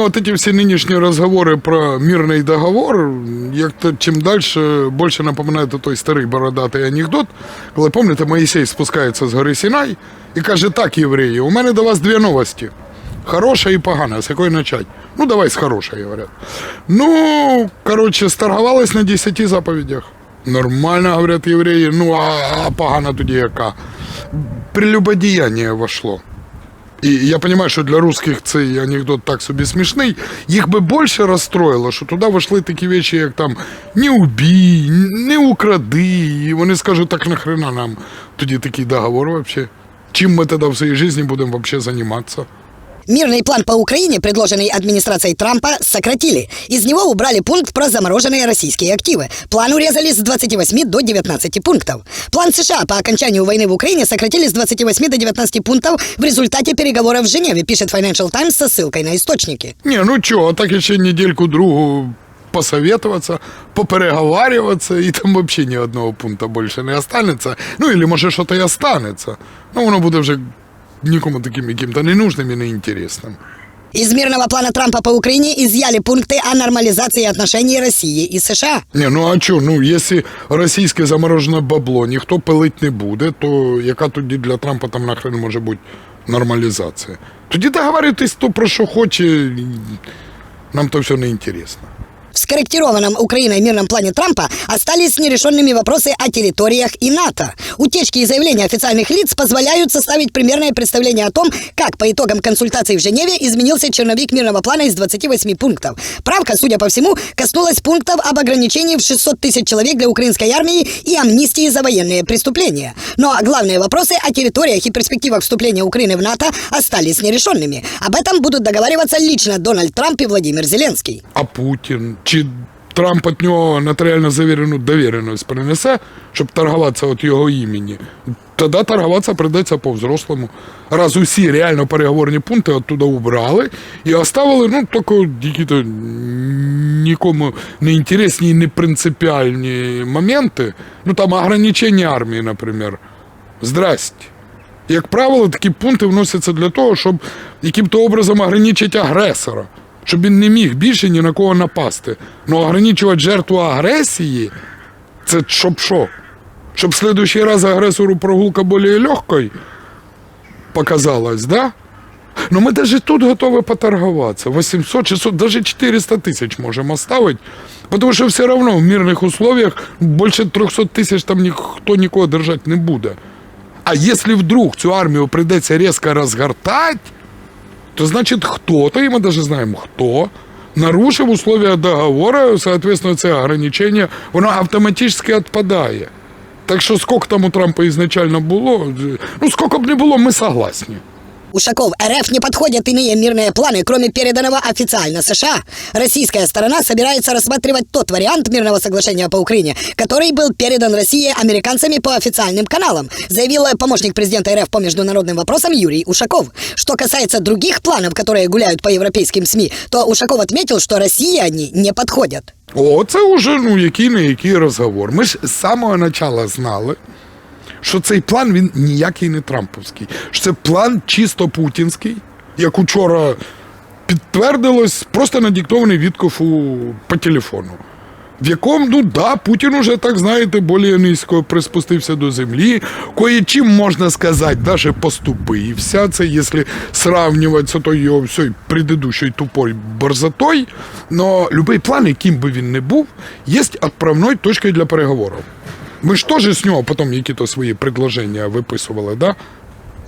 вот эти все нынешние разговоры про мирный договор, як-то чим дальше, більше напоминає той старий бородатий анекдот, коли, пам'ятаєте, Моїсей спускається з гори Сінай і каже, так, євреї, у мене до вас дві новості. Хороша і погана, з якої начать? Ну, давай з хорошої, говорять. Ну, коротше, сторгувались на 10 заповідях. Нормально, говорять євреї, ну а, а погана тоді яка? Прелюбодіяння вошло. І я розумію, що для русських цей анекдот так собі смішний. Їх би більше розстроїло, що туди вийшли такі речі, як там не убій, не укради. І вони скажуть, так нахрена нам тоді такий договор взагалі? Чим ми тоді в своїй житті будемо взагалі займатися? Мирный план по Украине, предложенный администрацией Трампа, сократили. Из него убрали пункт про замороженные российские активы. План урезали с 28 до 19 пунктов. План США по окончанию войны в Украине сократили с 28 до 19 пунктов в результате переговоров в Женеве, пишет Financial Times со ссылкой на источники. Ні, ну чого, так ще недельку другу посоветуватися, попереговарюватися, і там взагалі ні одного пункту більше не останеться. Ну, або може щось і останеться. Ну, воно буде вже нікому таким яким-то ненужним і неінтересним. Из мирного плана Трампа по Украине изъяли пункты о нормализации отношений России и США. Ні, ну а що, ну якщо російське заморожене бабло ніхто пилить не буде, то яка тоді для Трампа там нахрен може бути нормалізація? Тоді договоритись то про що хоче, нам то все не інтересно. В скорректированном Украиной мирном плане Трампа остались нерешенными вопросы о территориях и НАТО. Утечки и заявления официальных лиц позволяют составить примерное представление о том, как по итогам консультаций в Женеве изменился черновик мирного плана из 28 пунктов. Правка, судя по всему, коснулась пунктов об ограничении в 600 тысяч человек для украинской армии и амнистии за военные преступления. Но главные вопросы о территориях и перспективах вступления Украины в НАТО остались нерешенными. Об этом будут договариваться лично Дональд Трамп и Владимир Зеленский. А Путін? Чи Трамп від нього нотаріально завірену довіреність принесе, щоб торгуватися від його імені? Тоді торгуватися прийдеться по-взрослому. Раз усі реально переговорні пункти оттуда убрали і оставили, ну, тільки які-то нікому не інтересні і не принципіальні моменти. Ну, там ограничення армії, наприклад. Здрасте. Як правило, такі пункти вносяться для того, щоб яким-то образом ограничити агресора, щоб він не міг більше ні на кого напасти. Ну ограничувати жертву агресії це щоб що? Щоб в следующий раз агресору прогулка більш легкою показалась, да? Ну ми навіть тут готові поторгуватися. 800, 600, навіть 400 тисяч можемо ставити. Тому що все одно в мирних условиях більше 300 тисяч там ніхто нікого держати не буде. А если вдруг цю армію прийдеться різко розгортати, то значить хто-то, і ми даже знаємо хто, нарушив условия договору, соответственно, це ограничення, воно автоматично відпадає. Так що скільки там у Трампа ізначально було, ну скільки б не було, ми согласні. Ушаков, РФ не подходят иные мирные планы, кроме переданного официально США. Российская сторона собирается рассматривать тот вариант мирного соглашения по Украине, который был передан России американцами по официальным каналам, заявил помощник президента РФ по международным вопросам Юрий Ушаков. Что касается других планов, которые гуляют по европейским СМИ, то Ушаков отметил, что России они не подходят. О, це вже ну який не який розговор. Ми ж з самого початку знали, що цей план він ніякий не трамповський. Що це план чисто путінський, як учора підтвердилось, просто надиктований Віткофу по телефону. В якому, ну да, Путін уже, так знаєте, більш низько приспустився до землі. Кое-чим можна сказати, даже поступився. Це якщо сравнювати з тою його всією предыдущою тупою борзотою. Но будь-який план, яким би він не був, є відправною точкою для переговорів. Ми ж теж з нього потім якісь свої предложення виписували, да?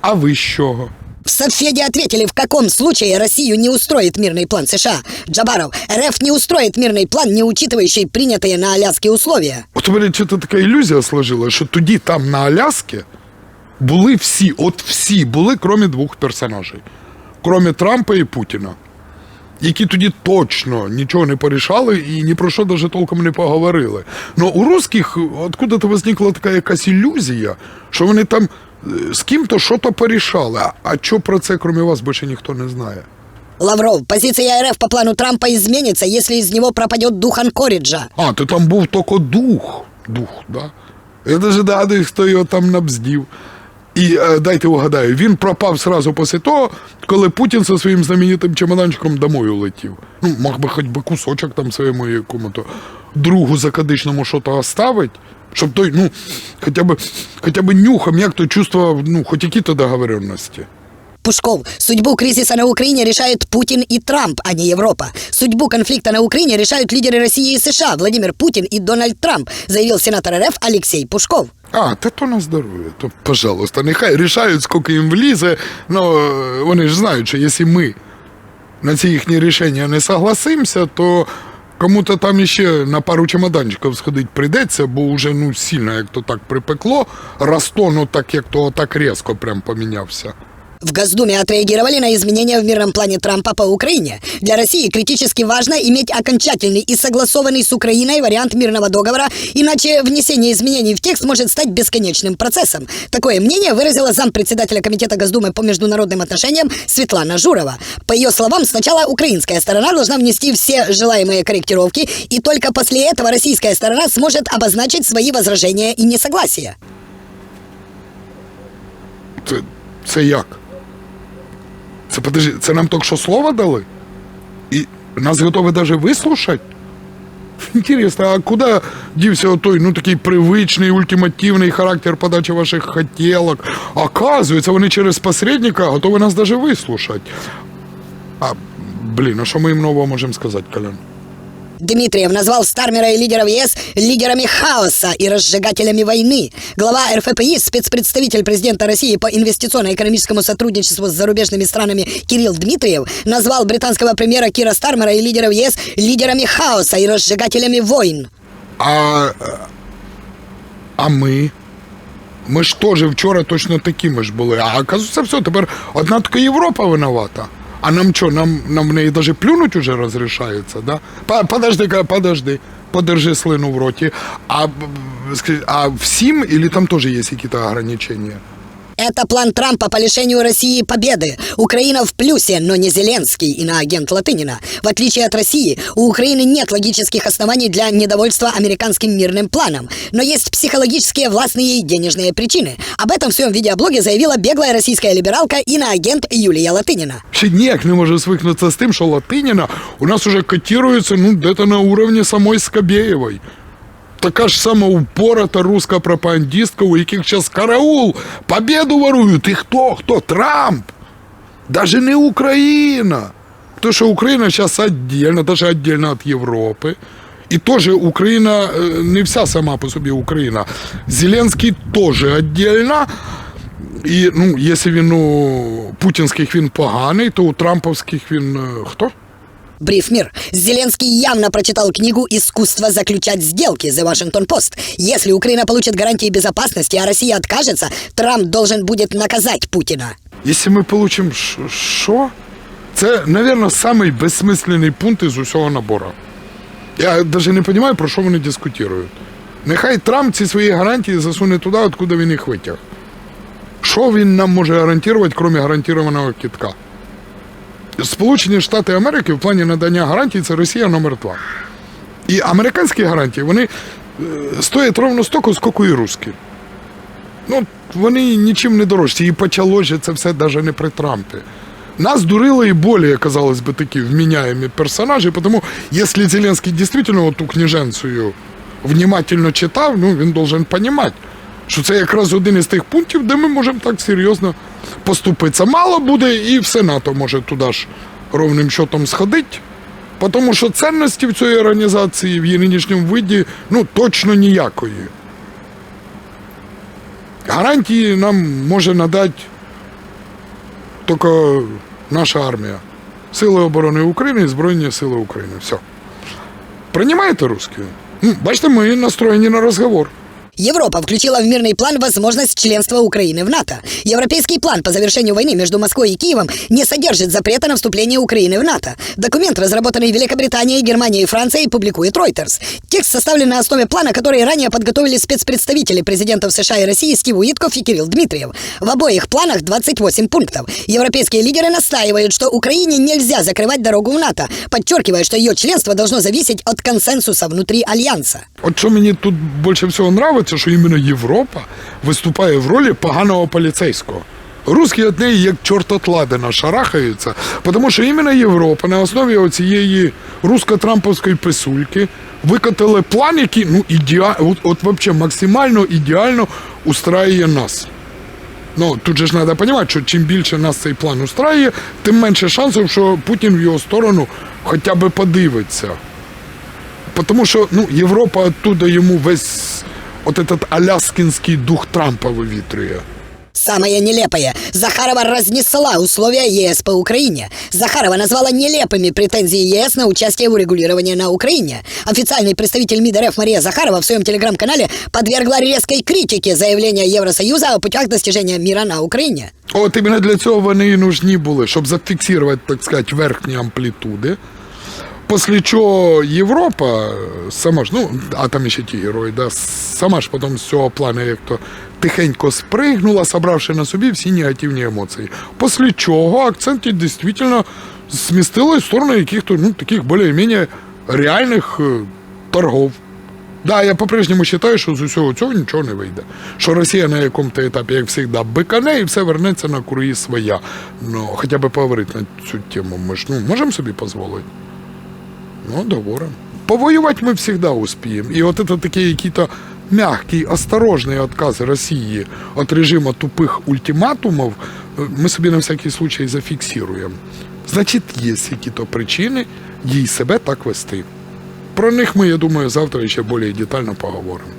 А ви з чого? В Совфеде ответили, в каком случае Россию не устроит мирный план США. Джабаров, РФ не устроит мирный план, не учитывающий принятые на Аляске условия. От у мене щось така ілюзія сложила, що тоді там на Аляскі були всі, от всі були, крім двох персонажей. Крім Трампа і Путіна. Які тоді точно нічого не порішали і ні про що навіть толком не поговорили. Ну у русських откуда-то возникла така якась ілюзія, що вони там е, з ким-то що то порішали. А, а що про це, крім вас, більше ніхто не знає. Лавров, позиция РФ по плану Трампа изменится, если из него пропадет дух Анкориджа. А, то там був тільки дух. Дух, да? Я навіть догадуюсь, хто його там набздів. І е, дайте угадаю, він пропав сразу після того, коли Путін зі своїм знаменитим чемоданчиком домой улетів. Ну, мог би хоч би кусочок там своєму якому-то другу закадичному що-то оставить, щоб той, ну, хоча б, хоча б нюхом, як то чувствував, ну, хоч які-то договоренності. Пушков, судьбу кризиса на Украине решают Путин и Трамп, а не Европа. Судьбу конфликта на Украине решают лидеры России и США Владимир Путин и Дональд Трамп, заявил сенатор РФ Алексей Пушков. А, та то на здоров'я, то, пожалуйста, нехай рішають, скільки їм влізе, ну, вони ж знають, що якщо ми на ці їхні рішення не согласимося, то кому-то там іще на пару чемоданчиків сходити прийдеться, бо вже ну, сильно як то так припекло, Ростон так як то так різко прям помінявся. В Госдуме отреагировали на изменения в мирном плане Трампа по Украине. Для России критически важно иметь окончательный и согласованный с Украиной вариант мирного договора, иначе внесение изменений в текст может стать бесконечным процессом. Такое мнение выразила зампредседателя Комитета Госдумы по международным отношениям Светлана Журова. По ее словам, сначала украинская сторона должна внести все желаемые корректировки, и только после этого российская сторона сможет обозначить свои возражения и несогласия. Це, це як? Це, подожди, це нам тільки що слово дали? І нас готові навіть вислушати? Інтересно, а куди дівся той, ну такий привичний, ультимативний характер подачі ваших хотілок? Оказується, вони через посередника готові нас навіть вислушати. А, блін, а що ми їм нового можемо сказати, Колян? Дмитриев назвал Стармера и лидеров ЕС лидерами хаоса и разжигателями войны. Глава РФПИ, спецпредставитель президента России по инвестиционно-экономическому сотрудничеству с зарубежными странами Кирилл Дмитриев назвал британского премьера Кира Стармера и лидеров ЕС лидерами хаоса и разжигателями войн. А, а ми? Ми ж теж вчора точно такими ж були. А оказується, все, тепер одна така Європа винувата. А нам що, нам, нам в неї даже плюнуть уже розрішається, да? По- Подожди, подожди, подержи слину в роті. А, а всім, или там теж є якісь ограничення? Это план Трампа по лишению России победы. Украина в плюсе, но не Зеленский, иноагент Латынина. В отличие от России, у Украины нет логических оснований для недовольства американским мирным планом. Но есть психологические, властные и денежные причины. Об этом в своем видеоблоге заявила беглая российская либералка иноагент Юлия Латынина. Ще ніяк не може свикнутися з тим, що Латиніна у нас уже котирується ну, де-то на уровні самої Скабєєвої. Така ж сама упората руська пропагандистка, у яких зараз караул, победу ворують. І хто? Хто? Трамп. Даже не Україна. Тому що Україна зараз віддільно, даже віддільно від Європи. І теж Україна е, не вся сама по собі Україна. Зеленський теж віддільно. І ну, якщо він у путінських він поганий, то у трамповських він хто? Бриф Мир. Зеленский явно прочитал книгу «Искусство заключать сделки» The Washington Post. Если Украина получит гарантии безопасности, а Россия откажется, Трамп должен будет наказать Путина. Якщо ми получимо ш- що? Це, мабуть, самий безсмисленний пункт із усього набору. Я навіть не розумію, про що вони дискутують. Нехай Трамп ці свої гарантії засуне туди, откуда він їх витяг. Що він нам може гарантувати, крім гарантованого кітка? Сполучені Штати Америки в плані надання гарантій це Росія номер два. І американські гарантії вони е, стоять ровно стільки, скільки і русські. Ну, вони нічим не дорожчі. І почало ж це все навіть не при Трампі. Нас дурили і более, казалось би, такі вміняємі персонажі, тому якщо Зеленський дійсно ту книженцію внимательно читав, ну він должен розуміти, що це якраз один із тих пунктів, де ми можемо так серйозно поступитися. Мало буде, і все НАТО може туди ж ровним счетом сходити. Тому що цінності в цієї організації в її нинішньому виді ну, точно ніякої. Гарантії нам може надати тільки наша армія. Сили оборони України і Збройні Сили України. Все. Приймаєте русські? Ну, Бачите, ми настроєні на розговор. Европа включила в мирный план возможность членства Украины в НАТО. Европейский план по завершению войны между Москвой и Киевом не содержит запрета на вступление Украины в НАТО. Документ, разработанный Великобританией, Германией и Францией, публикует Reuters. Текст составлен на основе плана, который ранее подготовили спецпредставители президентов США и России Стив Уитков и Кирилл Дмитриев. В обоих планах 28 пунктов. Европейские лидеры настаивают, что Украине нельзя закрывать дорогу в НАТО, подчеркивая, что ее членство должно зависеть от консенсуса внутри Альянса. От що мені тут більше всього подобається, подобається, що іменно Європа виступає в ролі поганого поліцейського. Русські від неї як чорт от шарахаються, тому що іменно Європа на основі цієї русско-трамповської писульки викотили план, який ну, ідеа... от, от вообще максимально ідеально устраює нас. Ну, тут же ж треба розуміти, що чим більше нас цей план устраює, тим менше шансів, що Путін в його сторону хоча б подивиться. Тому що ну, Європа оттуда йому весь от этот аляскінський дух Трампа вивітрює. Самое нелепое. Захарова разнесла условия ЕС по Украине. Захарова назвала нелепыми претензии ЕС на участие в урегулировании на Украине. Официальный представитель МИД РФ Мария Захарова в своем телеграм-канале подвергла резкой критике заявления Евросоюза о путях достижения мира на Украине. От іменно для цього вони і нужні були, щоб зафіксувати, так сказати, верхні амплітуди. Після чого Європа е, сама ж, ну, а там ще ті герої, да, сама ж потім з цього плану як то тихенько спригнула, собравши на собі всі негативні емоції. Після чого акценти дійсно змістили в сторону яких-то ну, таких більш-менш реальних е, торгов. Да, я по-прежнему вважаю, що з усього цього нічого не вийде. Що Росія на якому-то етапі, як завжди, бикане і все вернеться на круги своя. Ну, хоча б поговорити на цю тему. Ми ж ну, можемо собі дозволити. Ну, договорим. Повоювати ми завжди успіємо. І от це якісь мягкий, осторожний отказ Росії від режиму тупих ультиматумів е, ми собі на всякий случай зафіксуємо. Значить, є якісь причини їй себе так вести. Про них ми, я думаю, завтра ще більш детально поговоримо.